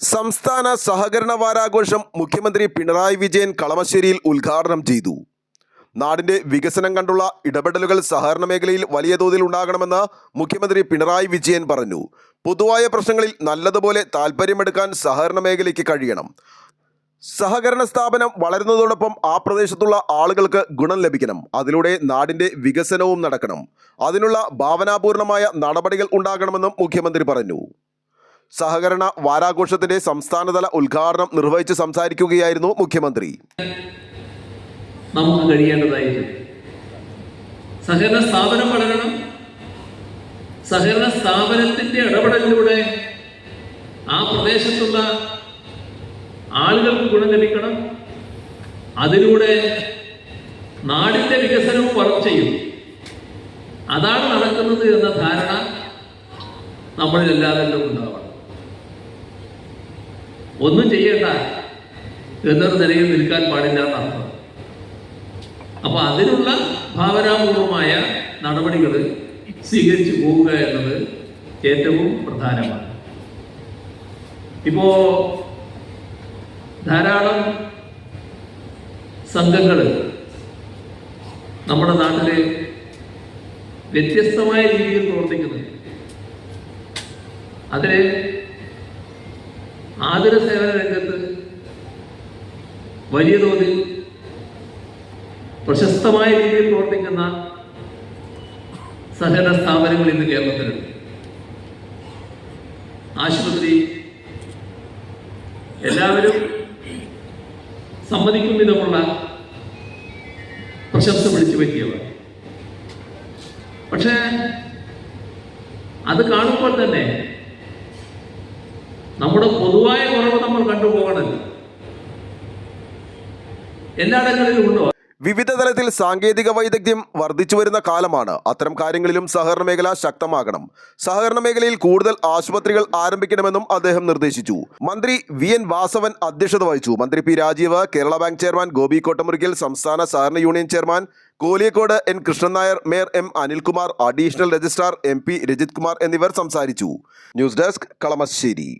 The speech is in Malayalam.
സംസ്ഥാന സഹകരണ വാരാഘോഷം മുഖ്യമന്ത്രി പിണറായി വിജയൻ കളമശ്ശേരിയിൽ ഉദ്ഘാടനം ചെയ്തു. നാടിന്റെ വികസനം കണ്ടുള്ള ഇടപെടലുകൾ സഹകരണ മേഖലയിൽ വലിയ തോതിൽ ഉണ്ടാകണമെന്ന് മുഖ്യമന്ത്രി പിണറായി വിജയൻ പറഞ്ഞു. പൊതുവായ പ്രശ്നങ്ങളിൽ നല്ലതുപോലെ താൽപ്പര്യമെടുക്കാൻ സഹകരണ മേഖലയ്ക്ക് കഴിയണം. സഹകരണ സ്ഥാപനം വളരുന്നതോടൊപ്പം ആ പ്രദേശത്തുള്ള ആളുകൾക്ക് ഗുണം ലഭിക്കണം. അതിലൂടെ നാടിന്റെ വികസനവും നടക്കണം. അതിനുള്ള ഭാവനാപൂർണമായ നടപടികൾ ഉണ്ടാകണമെന്നും മുഖ്യമന്ത്രി പറഞ്ഞു. സഹകരണ വാരാഘോഷത്തിന്റെ സംസ്ഥാനതല ഉദ്ഘാടനം നിർവഹിച്ച് സംസാരിക്കുകയായിരുന്നു മുഖ്യമന്ത്രി. നമുക്ക് കഴിയേണ്ടതായിരുന്നു. സഹകരണ സ്ഥാപനം വളരണം. സഹകരണ സ്ഥാപനത്തിന്റെ ഇടപെടലിലൂടെ ആ പ്രദേശത്തുള്ള ആളുകൾക്ക് ഗുണം ലഭിക്കണം. അതിലൂടെ നാടിന്റെ വികസനവും വളർച്ചയും. അതാണ് നടക്കുന്നത് എന്ന ധാരണ നമ്മളിൽ എല്ലാവരിലും ഉണ്ടാവണം. ഒന്നും ചെയ്യേണ്ട എന്നൊരു നിലയിൽ നിൽക്കാൻ പാടില്ല എന്നർത്ഥം അപ്പൊ അതിനുള്ള ഭാവനാപൂർവമായ നടപടികൾ സ്വീകരിച്ചു പോവുക എന്നത് ഏറ്റവും പ്രധാനമാണ്. ഇപ്പോ ധാരാളം സംഘങ്ങൾ നമ്മുടെ നാട്ടിൽ വ്യത്യസ്തമായ രീതിയിൽ പ്രവർത്തിക്കുന്നുണ്ട്. അതിൽ ആതുര സേവന രംഗത്ത് വലിയ തോതിൽ പ്രശസ്തമായ രീതിയിൽ പ്രവർത്തിക്കുന്ന സഹകരണ സ്ഥാപനങ്ങൾ ഇന്ന് കേരളത്തിലുണ്ട്. ആശുപത്രി എല്ലാവരും സമ്മതിക്കും വിധമുള്ള പ്രശംസ പിടിച്ചു പറ്റിയവ പക്ഷേ അത് കാണുമ്പോൾ തന്നെ നമ്മുടെ പൊതുവായ കുറവ് നമ്മൾ കണ്ടുപോകണമല്ലോ എല്ലായിടങ്ങളിലും ഉണ്ടോ? വിവിധ തലത്തിൽ സാങ്കേതിക വൈദഗ്ധ്യം വർദ്ധിച്ചു വരുന്ന കാലമാണ്. അത്തരം കാര്യങ്ങളിലും സഹകരണ മേഖല ശക്തമാകണം. സഹകരണ മേഖലയിൽ കൂടുതൽ ആശുപത്രികൾ ആരംഭിക്കണമെന്നും അദ്ദേഹം നിർദ്ദേശിച്ചു. മന്ത്രി വി എൻ വാസവൻ അധ്യക്ഷത വഹിച്ചു. മന്ത്രി P Rajeev Kerala bank chairman Gopi Kottamurikkal സംസ്ഥാന സഹകരണ union chairman Koliyakode N Krishnan Nair mayor M Anilkumar additional registrar M P Rajith Kumar എന്നിവർ സംസാരിച്ചു. News desk Kalamassery.